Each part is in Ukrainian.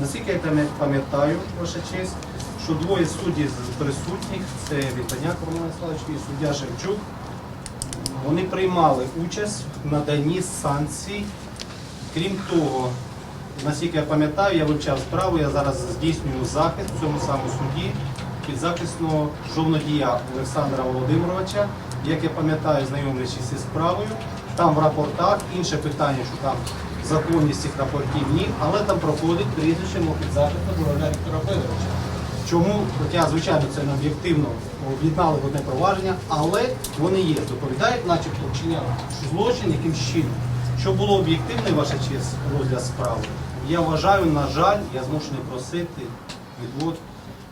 Наскільки я пам'ят- пам'ятаю, ваша честь, що двоє суддів присутніх, це Вітаняк Роман Славович і суддя Шевчук, вони приймали участь в наданні санкцій. Крім того, наскільки я пам'ятаю, я вивчав справу, я зараз здійснюю захист в цьому самому суді підзахисного жовнодія Олександра Володимировича. Як я пам'ятаю, знайомлячись зі справою, там в рапортах інше питання, що там законність цих рапортів ні, але там проходить прізвище мого підзахисного Журавля Віктора Федоровича. Чому, хоча, звичайно, це не об'єктивно об'єднали в одне провадження, але вони є, доповідають, начебто вчиняли злочин якимсь чином. Що було об'єктивний, ваша честь, розгляд справи, я вважаю, на жаль, я змушений просити відвод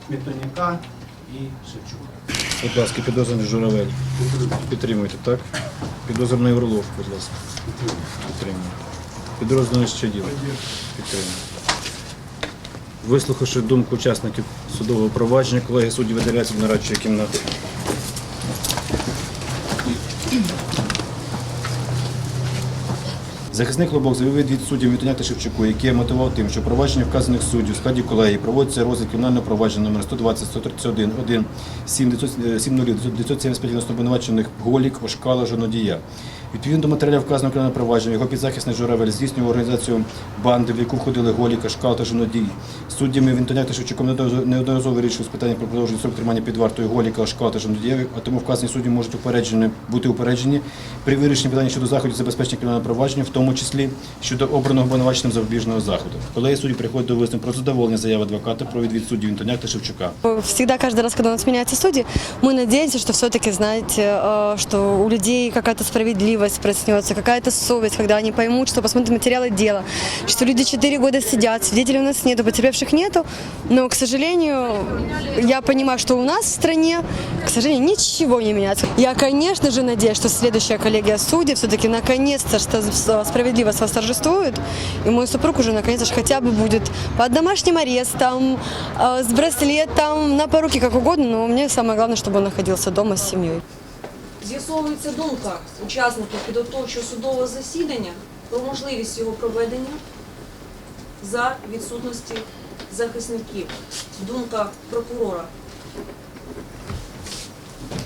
Мітоняка і Шевчука. Будь ласка, підозрюваний Журавель. Підтримуйте, так? Підозрюваний Орлов, будь ласка. Підтримуйте. Підозрюваний ще Підтримуйте. Вислухавши думку учасників судового провадження, колеги судді видаляються до нарадчої кімнати. Захисник Лобок заявив від суддів Мітоня та Шевчуку, який мотивував тим, що провадження вказаних суддів у складі колегії проводиться розгляд кримінального провадження номер 120 131 1 7 975 обвинувачених Голік, Ошкала, Жонодія. Відповідно до матеріалів вказаного кримінального провадження, його підзахисний Журавель здійснював організацію банди, в яку входили Голік, Ошкал та Жонодій. Суддями Вінтоняк та Шевчуком неодноразово- з питання про продовження срок тримання під вартою Голіка, Ошкала та Жонодія, а тому вказані судді можуть упереджені, бути упереджені при вирішенні питання щодо заходів забезпечення кримінального провадження, в тому числі щодо обраного обвинуваченим запобіжного заходу. Колеги судді приходять до висновку про задоволення заяви адвоката про відвід суддів Вінтоняк та Шевчука. Всегда, каждый раз, когда у нас меняются судьи, мы надеемся, что все-таки, знаете, э, что у людей какая-то справедливость проснется, какая-то совесть, когда они поймут, что посмотрят материалы дела, что люди 4 года сидят, свидетелей у нас нету, потерпевших нету, но, к сожалению, я понимаю, что у нас в стране, к сожалению, ничего не меняется. Я, конечно же, надеюсь, что следующая коллегия судей все-таки наконец-то что справедливость восторжествует, и мой супруг уже наконец-то ж хотя бы будет под домашним арестом, э, с браслетом, на поруки, как угодно, но мне самое главное, чтобы он находился дома с семьей. З'ясовується думка учасників підготовчого судового засідання про можливість його проведення за відсутності захисників. Думка прокурора.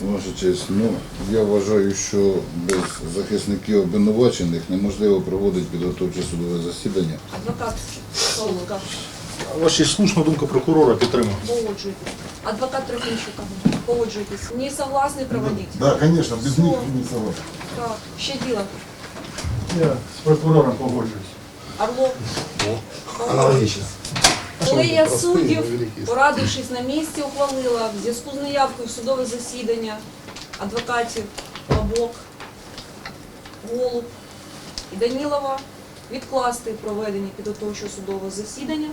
Ваша честь, ну я вважаю, що без захисників обвинувачених неможливо проводити підготовче судове засідання. Адвокат Солодка. Ваша слушна думка прокурора підтримує. Погоджуйтесь. Адвокат Трофімчука. Погоджуйтесь. Не согласны проводить? Да, конечно, без них не согласен. Так. Ще діло. Я з прокурором погоджуюсь. Орлов. Аналогично. Колегія суддів, порадившись на місці, ухвалила в зв'язку з неявкою в судове засідання адвокатів Лабок, Голуб і Данілова відкласти проведення підготовчого судового засідання